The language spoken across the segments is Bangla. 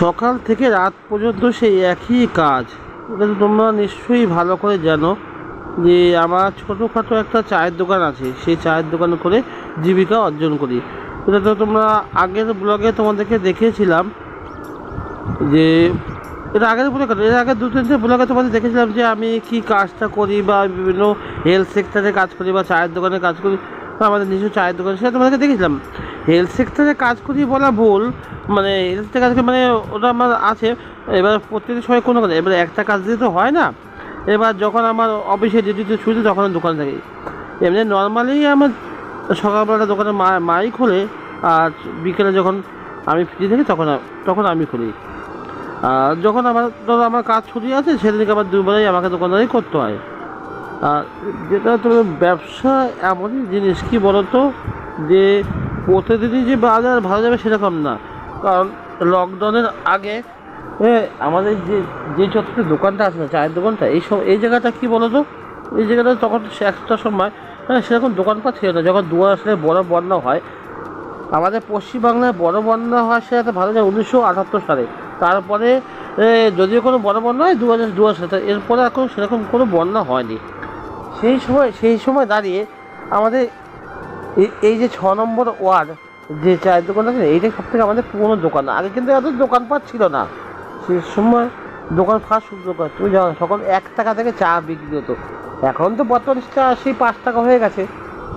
সকাল থেকে রাত পর্যন্ত সেই একই কাজ। এটা তো তোমরা নিশ্চয়ই ভালো করে জানো যে আমার ছোটোখাটো একটা চায়ের দোকান আছে। সেই চায়ের দোকান করে জীবিকা অর্জন করি। এটা তো তোমরা আগের ব্লগে তোমাদেরকে দেখিয়েছিলাম যে এটা আগের ব্লগে এর আগে দু তিনটে ব্লগে তোমাদের দেখেছিলাম যে আমি কি কাজটা করি বা বিভিন্ন হেলথ সেক্টরে কাজ করি বা চায়ের দোকানে কাজ করি। বা আমাদের নিজস্ব চায়ের দোকান, সেটা তোমাদেরকে দেখেছিলাম। হেলথ সেক্টরে কাজ করি বলা ভুল মানে হেলথ সেক্টরে কাজ করি মানে ওটা আমার আছে। এবার প্রত্যেকের সময় কোনো কথা এবার একটা কাজ দিয়ে তো হয় না। এবার যখন আমার অফিসে ডিউটিতে ছুটি তখন দোকানে থাকি। এমনি নর্মালি আমার সকালবেলা দোকানে মা, মাই খোলে, আর বিকেলে যখন আমি ফ্রি থাকি, তখন তখন আমি খুলি। আর যখন আমার, ধরো আমার কাজ ছুটি আছে, সেদিনকে আমার দুবেলাই আমাকে দোকানদারি করতে হয়। আর যেটা তোমার ব্যবসা এমনই জিনিস, কি বলতো? যে প্রতিদিনই যে বাজার ভালো যাবে সেরকম না। কারণ লকডাউনের আগে আমাদের যে যে চত্বরে দোকানটা আছে না চায়ের দোকানটা, এই সব, এই জায়গাটা কী বলো তো এই জায়গাটা তখন একটা সময় হ্যাঁ সেরকম দোকানপাট ছিল না। যখন দু আসলে বড় বন্যা হয়, আমাদের পশ্চিমবাংলায় বড় বন্যা হয় সেটা ভালো যায় উনিশশো আটাত্তর সালে। তারপরে যদিও কোনো বড় বন্যা হয় দু হাজার দু হাজার এরপরে এখন সেরকম কোনো বন্যা হয়নি। সেই সময় সেই সময় দাঁড়িয়ে আমাদের এই- যে ছ নম্বর ওয়ার্ড যে চায়ের দোকান আছে, এইটা সব থেকে আমাদের পুরোনো দোকান। আগে কিন্তু এত দোকানপাট ছিল না। সেই সময় দোকান ফার্স্ট দোকান তুমি জানো সকল এক টাকা থেকে চা বিক্রি হতো। এখন তো বর্তমানে চা সেই পাঁচ টাকা হয়ে গেছে,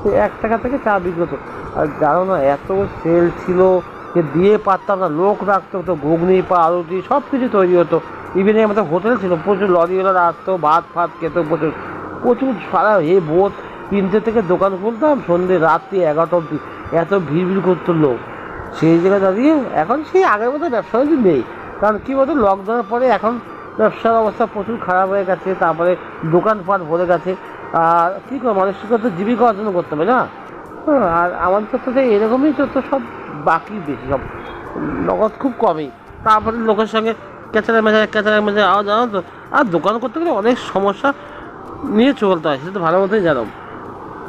সে এক টাকা থেকে চা বিক্রি হতো। আর জানো না, এত সেল ছিল যে দিয়ে পারতাম না, লোক রাখতে হতো, ঘুগনি, পাউরুটি সব কিছু তৈরি হতো। ইভেন আমাদের হোটেল ছিল, প্রচুর লরিওয়ালা আসতো, ভাত, ফাত খেতো, প্রচুর। প্রচুর সারা এ ভোর তিনটে থেকে দোকান খুলতাম সন্ধ্যে রাত্রি এগারোটা অব্দি এত ভিড় ভিড় করতো লোক। সেই জায়গায় দাঁড়িয়ে এখন সেই আগের মতো ব্যবসা বাণিজ্য নেই। কারণ কী বলতো লকডাউনের পরে এখন ব্যবসার অবস্থা প্রচুর খারাপ হয়ে গেছে তারপরে দোকানপাট ভরে গেছে। আর কী করে মানুষকে তো জীবিকা অর্জন করতে হবে না? হ্যাঁ, আর আমাদের তো এরকমই তো সব বাকি বেশি সব নগদ খুব কমই। তারপরে লোকের সঙ্গে ক্যাচারা মেচা ক্যাচারা মেচা আওয়াজ জানো তো? আর দোকান করতে গেলে অনেক সমস্যা নিয়ে চলতে হয় সেটা তো ভালো মতোই জানো।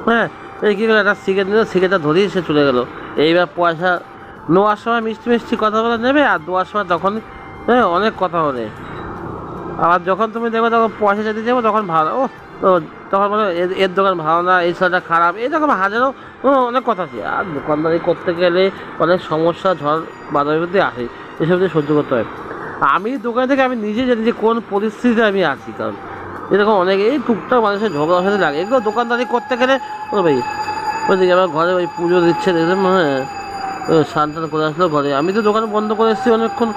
হ্যাঁ এই কী করে একটা সিগারেট নিল সিগারেটটা ধরিয়ে সে চলে গেলো। এইবার পয়সা নেওয়ার সময় মিষ্টি মিষ্টি কথা বলে নেবে আর দেওয়ার সময় তখন হ্যাঁ অনেক কথা বলে। আবার যখন তুমি দেখবে তখন পয়সা যেতে যাব তখন ভালো ও তো তখন বলো এর- দোকান ভালো না এই সালটা খারাপ এরকম হাজারো ও, অনেক কথা আছে। আর দোকানদারি করতে গেলে অনেক সমস্যা ঝড় বাজারের মধ্যে আসে এসব সহ্য করতে হয়। আমি দোকান থেকে আমি নিজে জানি যে কোন পরিস্থিতিতে আমি আছি কারণ এরকম অনেক, এই টুকটাক মানুষের ঝগড়া সাথে লাগে। এগুলো দোকানদারি করতে গেলে, ও ভাই ওইদিকে আমার ঘরে ওই পুজো দিচ্ছে, দেখলাম হ্যাঁ স্নান টান করে আসলো ঘরে। আমি তো দোকান বন্ধ করে এসেছি, অনেকক্ষণ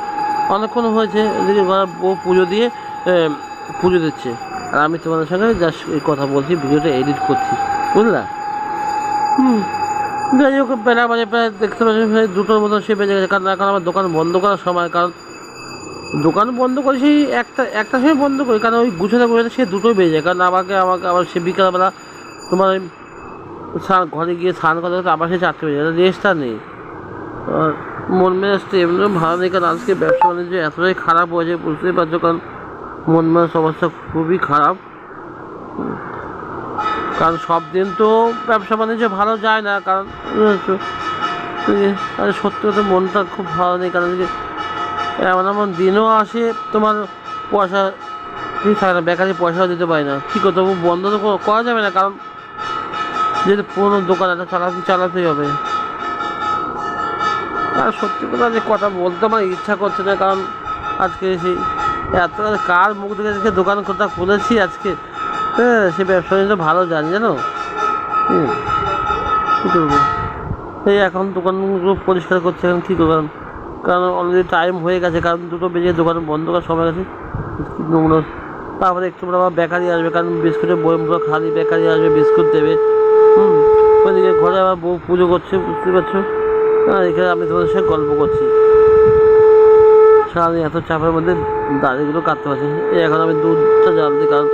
অনেকক্ষণ হয়েছে, এদিকে ঘরে বউ পুজো দিয়ে পুজো দিচ্ছে। আর আমি তোমাদের সঙ্গে জাস্ট এই কথা বলছি, ভিডিওটা এডিট করছি। বুঝলা? হুম। যাই হোক, বেলা বাজে প্রায়, দেখতে পাচ্ছি দুটোর মতো সে বেজে গেছে। কারণ এখন আমার দোকান বন্ধ করার সময়, কারণ দোকান বন্ধ করে সেই একটা একটা সময় বন্ধ করি, কারণ ওই গুছাতে গুছাতে সে দুটোই বেজে যায়। কারণ আমাকে আমাকে আবার সে বিকালবেলা তোমার স্নান, ঘরে গিয়ে স্নান করতে করতে আবার সে চারটে বেজে যায়। রেস্টটা নেই। আর মন মেজাজটা এমনিও ভালো নেই, কারণ আজকে ব্যবসা বাণিজ্য এতটাই খারাপ হয়েছে, বুঝতেই পারছ, কারণ মন মেজাজ অবস্থা খুবই খারাপ। কারণ সব দিন তো ব্যবসা বাণিজ্য ভালো যায় না, কারণ সত্যি কথা, মনটা খুব ভালো নেই, কারণ এমন এমন দিনও আসে, তোমার পয়সা থাকে না, বেকারি পয়সাও দিতে পারি না। কী করতে বন্ধ তো করা- যাবে না, কারণ যেহেতু পুরোনো দোকান একটা চালাতে চালাতেই হবে। আর সত্যি কথা যে কথা বলতে আমার ইচ্ছা করছে না, কারণ আজকে সেই এত কার মুখ দেখে আজকে দোকান কোথা খুলেছি আজকে? হ্যাঁ সে ব্যবসা বাণিজ্য ভালো জানি, জানো? হুম। কী করব? এই এখন দোকানগুলো পরিষ্কার করছে, এখন কী করব? কারণ অলরেডি টাইম হয়ে গেছে, কারণ দুটো বেজে দোকান বন্ধ করার সময় গেছে নোংরা। তারপরে একটু পরে আবার বেকারি আসবে, কারণ বিস্কুটের বইগুলো খালি বেকারি আসবে, বিস্কুট দেবে। হুম, ওইদিকে ঘরে আবার বউ পুজো করছে বুঝতে পারছ? আর এখানে আমি তোমাদের সঙ্গে গল্প করছি। সারাদিন এত চাপের মধ্যে দাড়িগুলো কাটতে পারছি। এই এখন আমি দুধটা জ্বালছি কারণ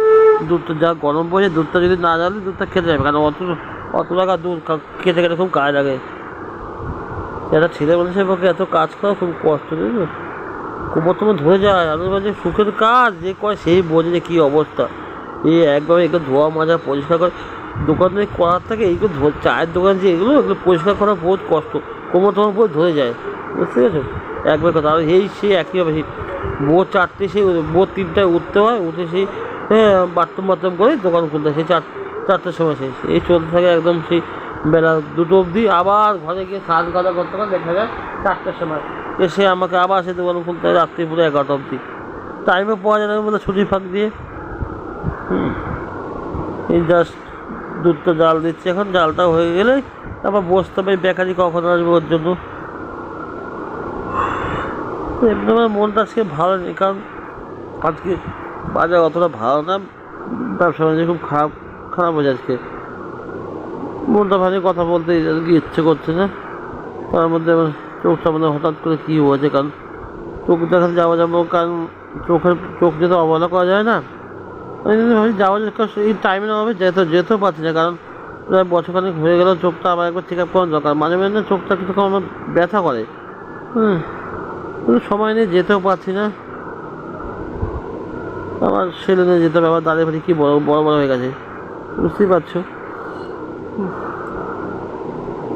দুধটা যা গরম পড়েছে, দুধটা যদি না জ্বালি দুধটা খেতে যাবে, কারণ অত অত টাকা দুধ খেতে গেলে খুব কাজ লাগে। একটা ছেলে মানুষের পক্ষে এত কাজ করা খুব কষ্ট বুঝলো কোমর তোমার ধরে যায় আমি বলছি সুখের কাজ, যে কয় সেই বোঝে যে কী অবস্থা। এই একবার এগুলো ধোয়া মাজা পরিষ্কার করে, দোকানে করার থেকে এইগুলো চায়ের দোকান যে এগুলো এগুলো পরিষ্কার করা বহুত কষ্ট। কোমর তোমার পুরো ধরে যায়, বুঝতে পেরেছ? একবার কথা, আর এই সেই একই হবে সেই ভোর চারটে সেই, ভোর তিনটায় উঠতে হয়, উঠে সেই হ্যাঁ বাথরুম বাথরুম করে দোকান খুলতে হয়, সেই চার, চারটের সময় শেষ। এই চলতে থাকে একদম সেই বেলা দুটো অবধি আবার ঘরে গিয়ে স্নান করা করতে করে দেখা যায় চারটের সময়। এসে আমাকে আবার সে দোকান খুলতে হয় রাত্রি পুরো এগারোটা অবধি। টাইমে পাওয়া যায় না বলে ছুটি ফাঁক দিয়ে। হুম। এই জাস্ট দুধটা জাল দিচ্ছে এখন জালটা হয়ে গেলে তারপর বসতে হবে বেকারি কখন আসবে ওর জন্য। এমনি আমার মনটা আজকে ভালো নেই, কারণ আজকে বাজার অতটা ভালো না, ব্যবসা বাণিজ্য খুব খারাপ খারাপ হয়েছে আজকে মনটা ভালো কথা বলতে ইচ্ছে করছে না? তার মধ্যে আমার চোখটা মানে হঠাৎ করে কী হয়েছে? কারণ চোখ দেখাতে যাওয়া যাব, কারণ চোখের, চোখ যেতে অবহেলা করা যায় না। আমি ভাবি যাওয়া এই টাইমে না হবে, যেতে, যেতেও পারছি না। কারণ প্রায় বছরখানেক হয়ে গেল, চোখটা আবার একবার চেক আপ করানো দরকার। মাঝে মাঝে চোখটা কিন্তু আমার ব্যথা করে। হ্যাঁ সময় নিয়ে যেতেও পারছি না। ছেলে নিয়ে যেতে হবে, আবার দাঁড়িয়ে ফাড়ি কী বড় বড় বড় হয়ে গেছে। বুঝতেই পারছ।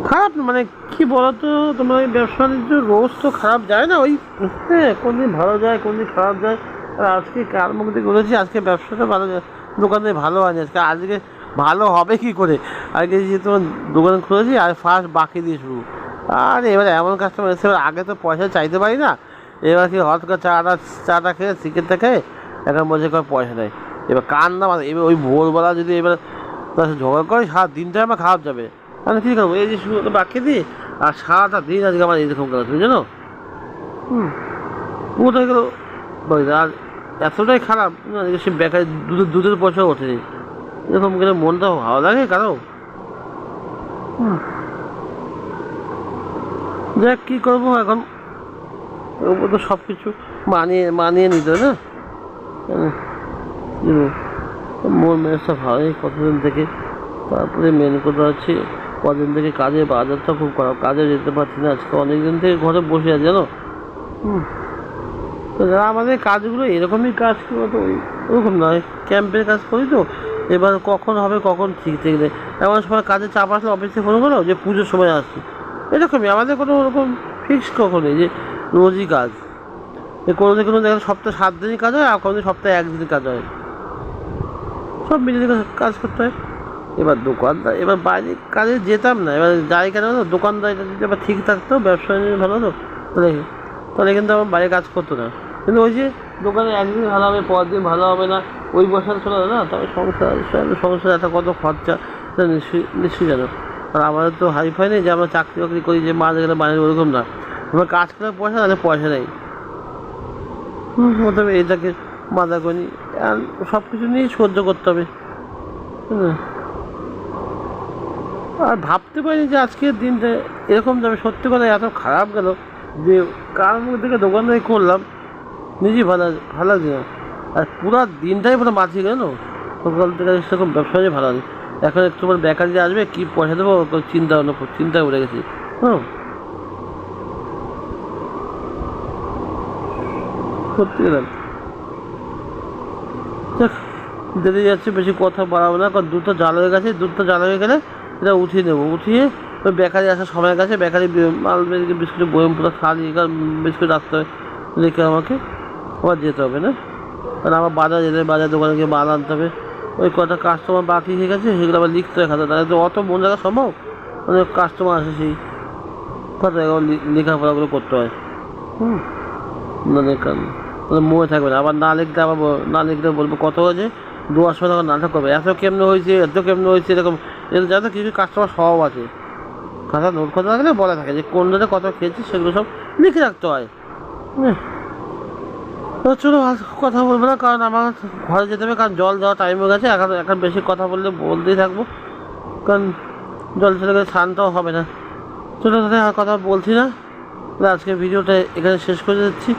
খারাপ মানে কি বলতো, তোমার ব্যবসা বাণিজ্য রোজ তো খারাপ যায় না, ওই হ্যাঁ কোনদিন ভালো যায় কোনদিন খারাপ যায়। আর আজকে কার মুখ দিয়ে আজকে ব্যবসাটা ভালো দোকানে ভালো হয়নি, আজকে আজকে ভালো হবে কি করে? আজকে যে তোমার দোকান খুলেছি, আর ফার্স্ট বাকি দিয়ে শুরু। আর এবার এমন কাস্টমার এসে এবার আগে তো পয়সা চাইতে পারি না। এবার কি হঠাৎ করে চাটা চাটা খেয়ে চিকেনটা খেয়ে এখন বলছে পয়সা নেয় এবার কান না এবার ওই ভোরবেলা যদি এবার তার ঝগড়া করে, সারা দিনটাই আমার খারাপ যাবে। আমি কী করব এই যে ওকে বাকি দিই, আর সারাটা দিন আজকে আমার এরকম গেল, তুমি জানো? হুম। পুরোটা গেলো আর এতটাই খারাপ সে বেকার দুধের দুধের পয়সা ওঠেনি। এরকম গেলে মনটা ভালো লাগে কারও? দেখ কী করব এখন? তো সব কিছু মানিয়ে মানিয়ে নিতে হয় না? বলব? মন মেজাজটা ভালোই কতদিন থেকে তারপরে মেন কথা হচ্ছে কদিন থেকে কাজে বাজারটা খুব খারাপ কাজে যেতে পারছি না। আজকে অনেক দিন থেকে ঘরে বসে আছে জানো? তো যারা আমাদের কাজগুলো এরকমই কাজ করব তো ওরকম নয় ক্যাম্পের কাজ করি তো। এবার কখন হবে কখন ঠিক ঠিক নেই। এমন সময় কাজে চাপ আসলে অফিসে ফোন করো যে পুজোর সময় আসছি। এরকমই আমাদের কোনো ওরকম ফিক্সড কখন নেই যে রোজই কাজ। কোনো দিন কোনো দেখা সপ্তাহে সাত দিনই কাজ হয় আর কোনো দিন সপ্তাহে একদিনই কাজ হয়। সব মিলে কাজ করতে হয়। এবার দোকানদার, এবার বাইরে কাজে যেতাম না, এবার যাই কেন জানো? দোকানদারিটা যদি আবার ঠিক থাকতো, ব্যবসা ভালো হতো, তাহলে তাহলে কিন্তু আমার বাইরে কাজ করতো না। কিন্তু ওই যে দোকানে একদিন ভালো হবে পরের দিন ভালো হবে না, ওই বছর চলে না তবে সংসার সংসার একটা কত খরচা নিশ্চয়ই নিশ্চয়ই জানো। আর আমাদের তো হাইফাই নেই যে আমরা চাকরি বাকরি করি, যে মাঝে গেলে বাইরে ওরকম না। আমার কাজ করে পয়সা, তাহলে পয়সা নেই। অতএব এটাকে মাদা করি। আর সব কিছু নিয়েই সহ্য করতে হবে। আর ভাবতে পারিনি যে আজকের দিনটা এরকম যাবে। সত্যি কথা এত খারাপ গেল যে কার থেকে দোকানদারি করলাম, নিজেই ভালো ভালো লাগছে না আর পুরো দিনটাই পুরো বাঁচিয়ে গেল। সকাল থেকে সেরকম ব্যবসা ভালো। লাগে এখন একটু পর বেকারি যে আসবে, কী পয়সা দেবো চিন্তা হলো চিন্তায় করে গেছি। হুম। সত্যি গেলাম দেখ দেরি যাচ্ছে, বেশি কথা বাড়াবো না, কারণ দুধটা জাল হয়ে গেছে দুধটা জাল হয়ে গেলে এটা উঠিয়ে নেব। উঠিয়ে ওই বেকারি আসার সময় গেছে, বেকারি মাল বিস্কুটের বয়ম পুরো খালি বিস্কুট রাখতে রেখে আমাকে আবার যেতে হবে না? কারণ আমার বাজার যেতে বাজার দোকানে গিয়ে মাল আনতে হবে। ওই কটা কাস্টমার বাকি হয়ে গেছে, সেগুলো আবার লিখতে হয় খাতা তাহলে তো অত মন রাখা সম্ভব? মানে কাস্টমার আসে সেই খাতা লেখাপড়াগুলো করতে হয়? হুম মানে তাহলে মনে থাকবে না। আবার না লিখতে আবার না লিখতে বলব কত হয়েছে দুয়ার সময় তখন নাটক করবে এত কেমনে হয়েছে, এত কেমনে হয়েছে, এরকম। যাতে কিছু কাস্টমার স্বভাব আছে। খাতা নোট করতে থাকলে বলা থাকে যে কোন দিনে কত খেয়েছি সেগুলো সব লিখে রাখতে হয়। তো চলো আর কথা বলব না, কারণ আমার ঘরে যেতে হবে, কারণ জল দেওয়া টাইম হয়ে গেছে। এখন এখন বেশি কথা বললে বলতেই থাকব। কারণ জল চলে গেলে শান্তও হবে না। চলো তাহলে আর কথা বলছি না। আজকে ভিডিওটা এখানে শেষ করে দিচ্ছি।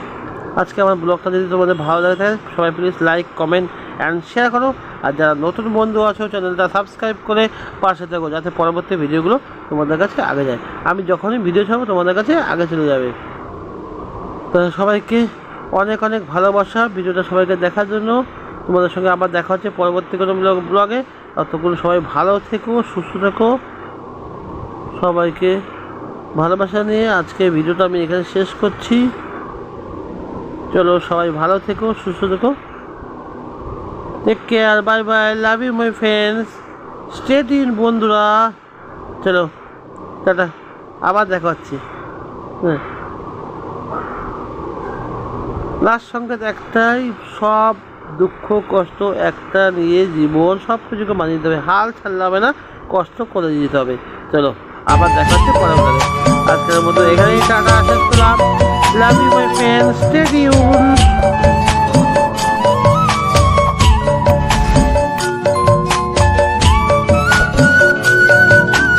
আজকে আমার ব্লগটা যদি তোমাদের ভালো লাগে থাকে, সবাই please like comment and share করো। আর যারা নতুন বন্ধু আছো, চ্যানেলটা সাবস্ক্রাইব করে পাশে থাকো, যাতে পরবর্তী ভিডিওগুলো তোমাদের কাছে আগে যায়। আমি যখনই ভিডিও ছাড়বো, তোমাদের কাছে আগে চলে যাবে। তো সবাইকে অনেক অনেক ভালোবাসা। ভিডিওটা সবাইকে দেখার জন্য তোমাদের সঙ্গে আবার দেখা হচ্ছে পরবর্তী কোনো ব্লগ ততক্ষণ সবাই ভালো থেকো, সুস্থ থেকো। সবাইকে ভালোবাসা নিয়ে আজকে ভিডিওটা আমি এখানে শেষ করছি। চলো সবাই ভালো থেকো, সুস্থ থেকো। Take care bye bye love you my friends stay in বন্ধুরা। চলো, টাটা। আবার দেখা হচ্ছে। হ্যাঁ। লাস্ট সংকেত একটাই, সব দুঃখ, কষ্ট একটা নিয়ে জীবন, সব কিছুকে মানিয়ে নিতে হবে। হাল ছাড়লে হবে না, কষ্ট করে দিতে হবে। চলো, আবার দেখা হচ্ছে পরে আজকের মতো এখানেই টাটা, শেষ লাভ ইউ মাই ফ্রেন্ড স্টেডিউন